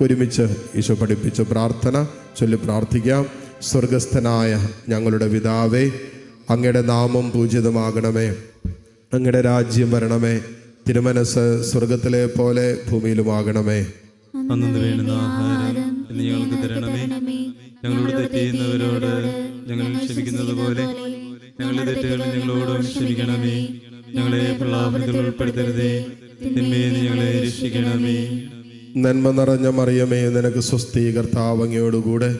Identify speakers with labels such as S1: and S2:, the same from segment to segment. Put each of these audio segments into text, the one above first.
S1: ഒരുമിച്ച് ഈശോ പഠിപ്പിച്ച പ്രാർത്ഥന ചൊല്ലി പ്രാർത്ഥിക്കാം. സ്വർഗസ്ഥനായ ഞങ്ങളുടെ പിതാവേ അങ്ങയുടെ നാമം പൂജിതമാകണമേ. അങ്ങയുടെ രാജ്യം വരണമേ. തിരുമനസ് സ്വർഗത്തിലെ പോലെ ഭൂമിയിലുമാകണമേ.
S2: ഞങ്ങൾക്ക് തരണമേ. ഞങ്ങളോട് തെറ്റിയുന്നവരോട് ഞങ്ങൾ ക്ഷമിക്കുന്നത് പോലെ ഞങ്ങളുടെ തെറ്റുകൾ ഞങ്ങളോടും ക്ഷമിക്കണമേ. ഞങ്ങളെ പ്രലാപനത്തിൽ ഉൾപ്പെടുത്തരുതേ. തിന്മയെ ഞങ്ങളെ രക്ഷിക്കണമേ.
S1: നന്മ നിറഞ്ഞ മറിയമേ നിനക്ക് സ്വസ്തി കർത്താവങ്ങയോടുകൂടെ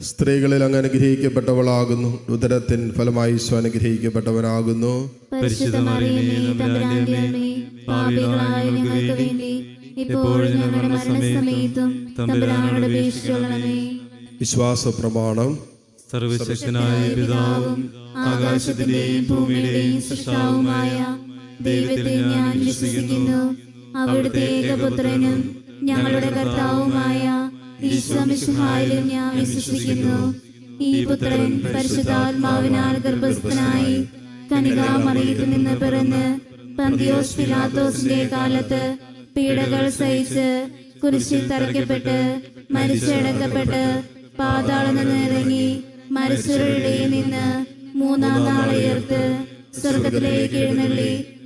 S1: സ്ത്രീകളിൽ അങ്ങ് അനുഗ്രഹിക്കപ്പെട്ടവളാകുന്നു. ഉദരത്തിൻ ഫലമായി ഈശോ അനുഗ്രഹിക്കപ്പെട്ടവനാകുന്നു. വിശ്വാസ പ്രമാണം
S2: സർവശക്തനായ പിതാവും ആകാശത്തിന്റെയും ഭൂമിയുടെയും സൃഷ്ടാവുമായ ദൈവത്തിൽ ഞാൻ വിശ്വസിക്കുന്നു. അവിടുത്തെ ഏകപുത്രനും ഞങ്ങളുടെ കർത്താവുമായ ഈശ്വമിശുഹായിലും ഞാൻ വിശ്വസിക്കുന്നു. ഈ പുത്രൻ പരിശുദ്ധാത്മാവിനാൽ ഗർഭസ്ഥനായി കനികാമറിയത്തിൽ നിന്ന് പിറന്ന് പന്തിയോസ് പിലാത്തോസിന്റെ കാലത്ത് പീഡകൾ സഹിച്ച് കുരിശിൽ തറയ്ക്കപ്പെട്ട് മരിച്ചടക്കപ്പെട്ട് പാതാളം നിന്ന് ഇറങ്ങി മരിച്ചവരുടെ നിന്ന് മൂന്നാം നാളെ ഉയർത്ത് സ്വർഗത്തിലേക്ക് എഴുന്നള്ളി.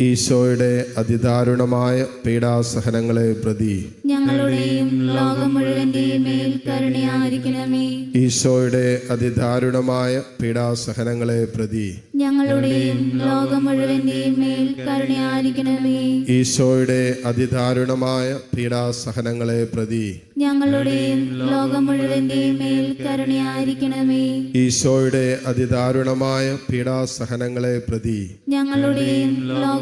S1: ഈശോയുടെ അതിദാരുണമായ പീഡാസഹനങ്ങളെ പ്രതി
S3: ഞങ്ങളുടെയും ലോകം മുഴുവന്റെയും മേൽ കരുണയായിരിക്കണമേ.
S1: ഈശോയുടെ അതിദാരുണമായ പീഡാസഹനങ്ങളെ പ്രതി
S3: ഞങ്ങളുടെയും ലോകം മുഴുവന്റെയും മേൽ കരുണയായിരിക്കണമേ.
S1: ഈശോയുടെ അതിദാരുണമായ പീഡാസഹനങ്ങളെ പ്രതി
S3: ഞങ്ങളുടെയും ലോകം മുഴുവന്റെയും മേൽ കരുണയായിരിക്കണമേ.
S1: ഈശോയുടെ അതിദാരുണമായ പീഡാസഹനങ്ങളെ പ്രതി
S3: ഞങ്ങളുടെയും ലോകം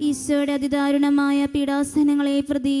S3: ഈശോയുടെ അതിദാരുണമായ പീഡാസനങ്ങളെ പ്രതി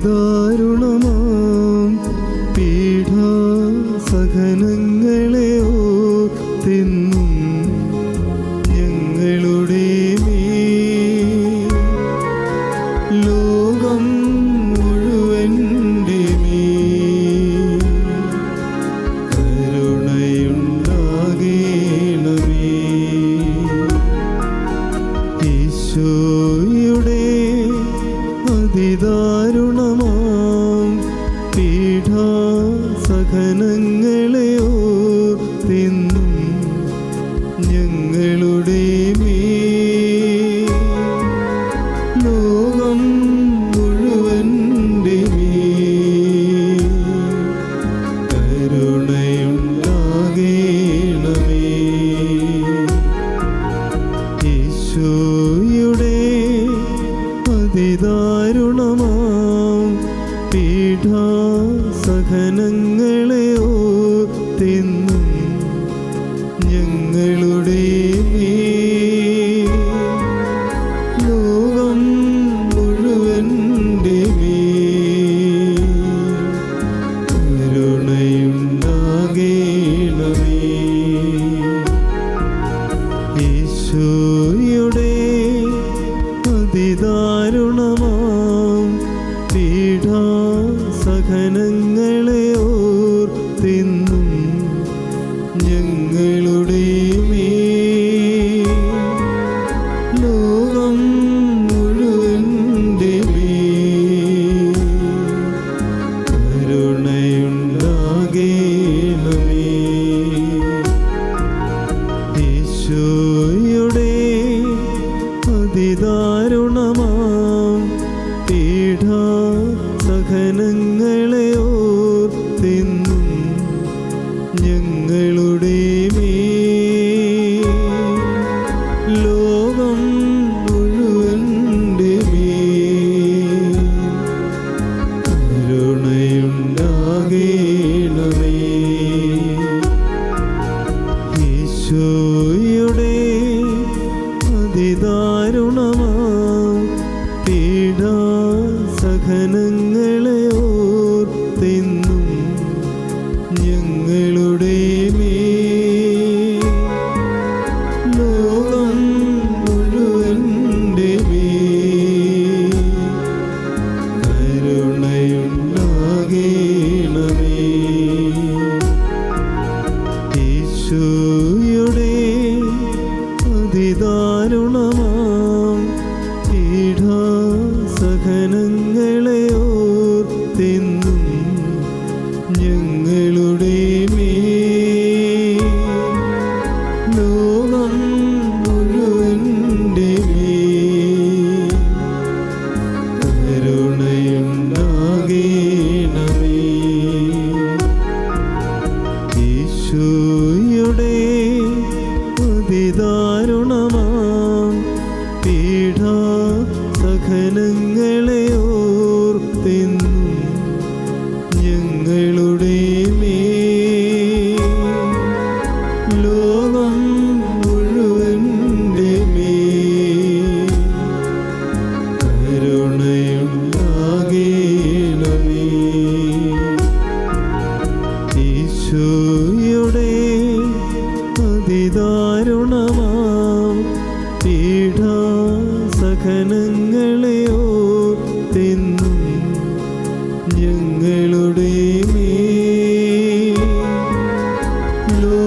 S4: അതിദാരുണമാം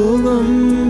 S3: olam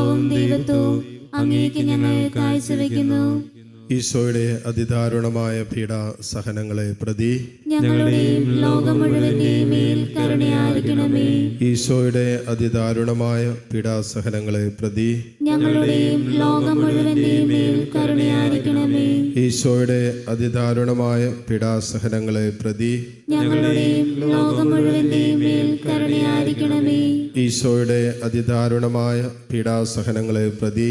S3: ആത്മാവും ദൈവത്വവും അങ്ങേക്ക് ഞങ്ങൾ കാഴ്ചവെക്കുന്നു.
S1: ഈശോയുടെ അതിദാരുണമായ പീഡ സഹനങ്ങളെ പ്രതി
S3: ഞങ്ങളുടെയും ലോകം മുഴുവന്റെയും മേൽ കരുണയായിരിക്കണമേ.
S1: ഈശോയുടെ അതിദാരുണമായ പീഡാസഹനങ്ങളെ പ്രതി
S3: ഞങ്ങളുടെയും ലോകം മുഴുവന്റെയും മേൽ കരുണയായിരിക്കണമേ.
S1: ഈശോയുടെ അതിദാരുണമായ പീഡാസഹനങ്ങളെ പ്രതി ഈശോയുടെ അതിദാരുണമായ പീഡാസഹനങ്ങളെ പ്രതി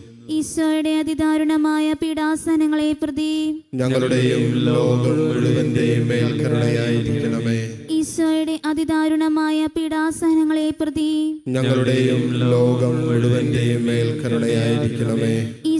S3: ഈശോയുടെ അതിദാരുണമായ പീഡാസനങ്ങളെ പ്രതി
S1: ഞങ്ങളുടെയും ലോകം മുഴുവന്റെയും മേൽ കരുണയായിരിക്കണമേ
S3: ഈശോയുടെ അതിദാരുണമായ പീഡാസനങ്ങളെ പ്രതി
S1: ഞങ്ങളുടെയും ലോകം മുഴുവന്റെയും മേൽ കരുണയായിരിക്കണമേ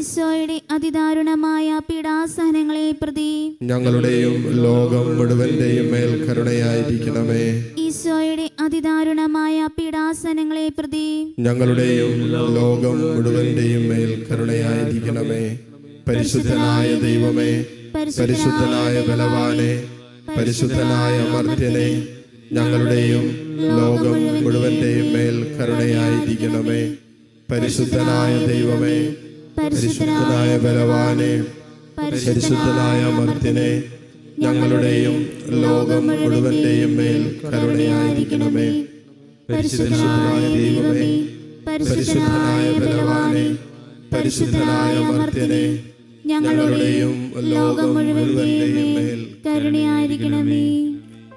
S3: ഈശോയുടെ അതിദാരുണമായ പീഡാസഹനങ്ങളെ പ്രതി
S1: ഞങ്ങളുടെയും ലോകം മുഴുവന്റെയും മേൽ കരുണയായിരിക്കണമേ.
S3: ഈശോയുടെ അതിദാരുണമായ പീഡാസനങ്ങളെ പ്രതി
S1: ഞങ്ങളുടെയും ലോകം മുഴുവന്റെയും മേൽ കരുണയായിരിക്കണമേ. പരിശുദ്ധനായ ദൈവമേ പരിശുദ്ധനായ ബലവാനെ പരിശുദ്ധനായ മർദ്ധ്യനെ ഞങ്ങളുടെയും ലോകം മുഴുവന്റെയും മേൽ കരുണയായിരിക്കണമേ. പരിശുദ്ധനായ ദൈവമേ പരിശുദ്ധനായ ബലവാനെ പരിശുദ്ധനായ മർത്തിനെ ഞങ്ങളുടെയും ലോകം മുഴുവന്റെയും മേൽ കരുണയായിരിക്കണമേ. പരിശുദ്ധനായ ദൈവമേ പരിശുദ്ധനായ ബലവാനെ പരിശുദ്ധനായ മർത്തിനെ
S3: ഞങ്ങളുടെയും ലോകം മുഴുവന്റെയും മേൽ കരുണയായിരിക്കണമേ.